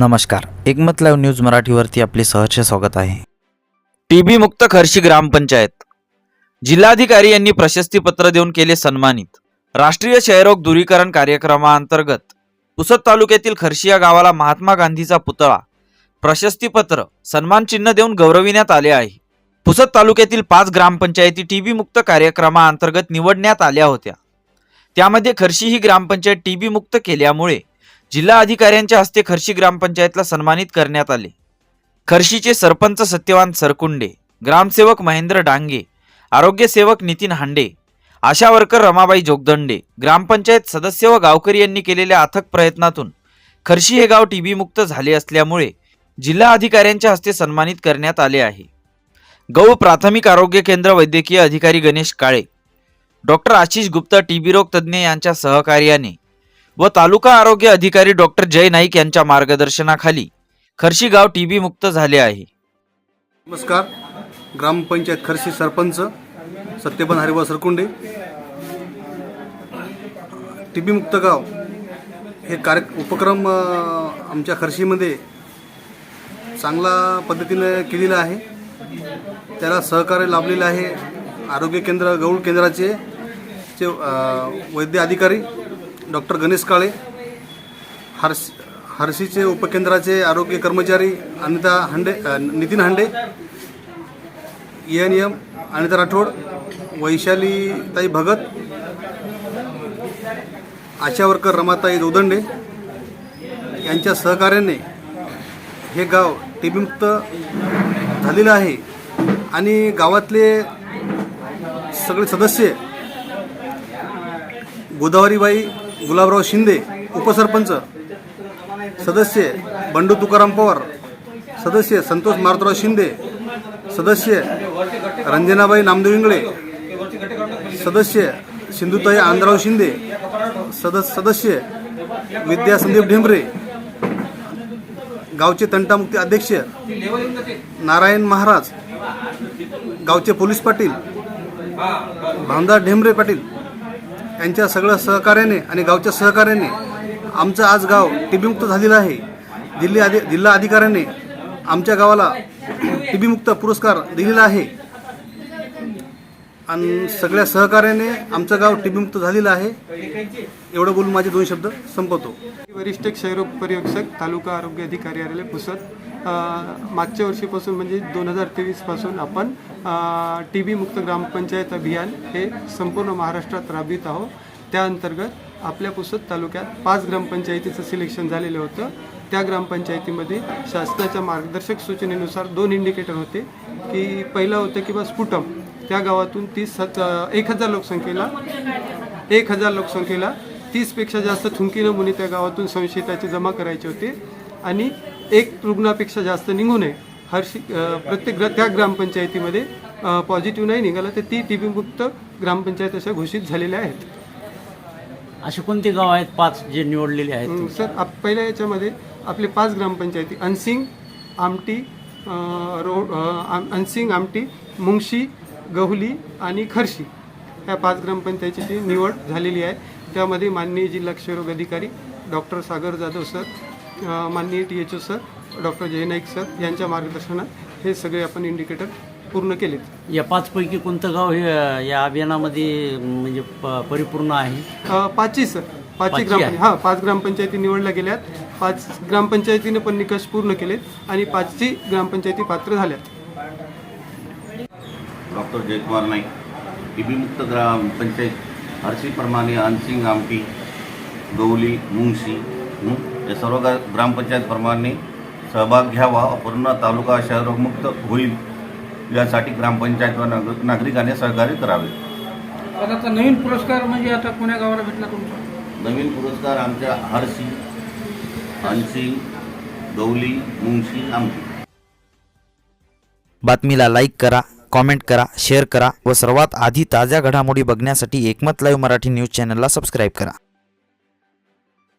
नमस्कार. एकमत live news मराठीवरती आपले सहर्ष स्वागत आहे. टीबी मुक्त खर्शी ग्रामपंचायत जिल्हाधिकारी यांनी प्रशस्तीपत्र देऊन केले सन्मानित. राष्ट्रीय क्षयरोग दूरीकरण कार्यक्रमाअंतर्गत पुसद तालुक्यातील खर्शी या गावाला महात्मा गांधीचा पुतळा. प्रशस्तीपत्र सन्मान चिन्ह देऊन गौरविण्यात आले आहे. पुसद तालुक्यातील पाच ग्रामपंचायती टीबी मुक्त कार्यक्रमाअंतर्गत निवडण्यात आल्या होत्या. त्यामध्ये खर्शी ही ग्रामपंचायत टीबी मुक्त केल्यामुळे जिल्हा अधिकाऱ्यांच्या हस्ते खर्शी ग्रामपंचायतला सन्मानित करण्यात आले. खर्शीचे सरपंच सत्यवान सरकुंडे ग्रामसेवक महेंद्र डांगे आरोग्यसेवक नितीन हांडे आशा वर्कर रमाबाई जोगदंडे ग्रामपंचायत सदस्य व गावकरी यांनी केलेल्या अथक प्रयत्नातून खर्शी हे गाव टीबी मुक्त झाले असल्यामुळे जिल्हा अधिकाऱ्यांच्या हस्ते सन्मानित करण्यात आले आहे. गौ प्राथमिक आरोग्य केंद्र वैद्यकीय अधिकारी गणेश काळे डॉक्टर आशिष गुप्ता टीबी रोग तज्ज्ञ यांच्या सहकार्याने व तालुका आरोग्य अधिकारी डॉक्टर जय नाईक यांच्या मार्गदर्शनाखाली खर्शी गाव टीबी मुक्त झाले आहे. नमस्कार. ग्रामपंचायत खर्शी सरपंच सत्यपन हरिभाऊ सरकुंडे. टीबी मुक्त गाव हे कार्य उपक्रम आमच्या खर्शीमध्ये चांगला पद्धतीनं केलेला आहे. त्याला सहकार्य लाभलेलं आहे आरोग्य केंद्र गौळ केंद्राचे वैद्य अधिकारी. डॉक्टर गणेश काळे हर्ष हर्षीचे उपकेंद्राचे आरोग्य कर्मचारी अनिता हांडे नितीन हांडे एन एम अनिता राठोड वैशालीताई भगत आशावरकर रमाताई दोदंडे यांच्या सहकार्याने हे गाव टीबीमुक्त झालेलं आहे. आणि गावातले सगळे सदस्य गोदावरीबाई गुलाबराव शिंदे उपसरपंच सदस्य बंडू तुकाराम पवार सदस्य संतोष मारुतराव शिंदे सदस्य रंजनाबाई नामदेव इंगळे सदस्य सिंधुताई आंध्राव शिंदे सद सदस्य विद्या संदीप ढेंबरे गावचे तंटामुक्ती अध्यक्ष नारायण महाराज गावचे पोलीस पाटील भामदार ढेंबरे पाटील यांच्या सगळ्या सहकार्याने आणि गावच्या सहकार्याने आमचं आज गाव टीबीमुक्त झालेलं आहे. दिल्ली अधि जिल्हा अधिकाऱ्याने आमच्या गावाला टीबीमुक्त पुरस्कार दिलेला आहे. आणि सगळ्या सहकार्याने आमचं गाव टीबीमुक्त झालेलं आहे. एवढं बोलून माझे दोन शब्द संपवतो. वरिष्ठ क्षयरोग पर्यवेक्षक तालुका आरोग्य अधिकारी कार्यालय पुसद. मागच्या वर्षीपासून म्हणजे दोन हजार तेवीसपासून आपण टी बी मुक्त ग्रामपंचायत अभियान हे संपूर्ण महाराष्ट्रात राबवित आहोत. त्या अंतर्गत आपल्या पुसद तालुक्यात पाच ग्रामपंचायतीचं सिलेक्शन झालेलं होतं. त्या ग्रामपंचायतीमध्ये शासनाच्या मार्गदर्शक सूचनेनुसार दोन इंडिकेटर होते की पहिलं होतं की बा स्फुटम. त्या गावातून तीस हज एक हजार लोकसंख्येला एक हजार लोकसंख्येला तीसपेक्षा जास्त थुंकी नमुने त्या गावातून संशयिताचे जमा करायचे होते. आणि एक रुग्णापेक्षा जास्त निघू नये. हरशी अ, प्रत्येक त्या ग्रामपंचायतीमध्ये पॉझिटिव्ह नाही निघालं तर ती टी मुक्त ग्रामपंचायत अशा घोषित झालेल्या आहेत. असे कोणते गाव आहेत पाच जे निवडलेले आहेत? सर आप पहिल्या याच्यामध्ये आपले पाच ग्रामपंचायती अनसिंग आमटी अं, रो अं, आम- अनसिंग आमटी मुंगशी गहुली आणि खर्शी ह्या पाच ग्रामपंचायतीची निवड झालेली आहे. त्यामध्ये माननीय जिल्हा क्षयरोग अधिकारी डॉक्टर सागर जाधव सर माननीय T H O sir doctor Jay Naik sir यांच्या मार्गदर्शनात हे सगळे आपण इंडिकेटर पूर्ण केलेत. या पाचपैकी कोणतं गाव हे या अभियानामध्ये म्हणजे प- परिपूर्ण आहे? अ, पाचही सर. पाचही पाचही ग्राम आहे. हां पाच ग्रामपंचायती निवडल्या गेल्यात. पाच ग्रामपंचायतीने पण निकष पूर्ण केलेत आणि पाचही ग्रामपंचायती पात्र झाल्यात. डॉक्टर जयकुमार नाईक टीबीमुक्त ग्रामपंचायत हर्षीप्रमाणे अनसिंग आमटी गवली मुंगशी हं, या सर्व गा ग्रामपंचायतप्रमाणे सहभाग घ्यावा पूर्ण तालुका शहरमुक्त होईल यासाठी ग्रामपंचायत व नाग- नागरिकांनी सहकार्य करावे. आता नवीन पुरस्कार म्हणजे आता कोण्या गावाला भेटला तुमचा? नवीन पुरस्कार आमच्या हर्षी अनसिंग गवली मुंगशी आमटी. बातमीला लाईक करा कॉमेंट करा शेअर करा व सर्वात आधी ताज्या घडामोडी बघण्यासाठी एकमत लाईव्ह मराठी न्यूज चॅनलला सबस्क्राईब करा.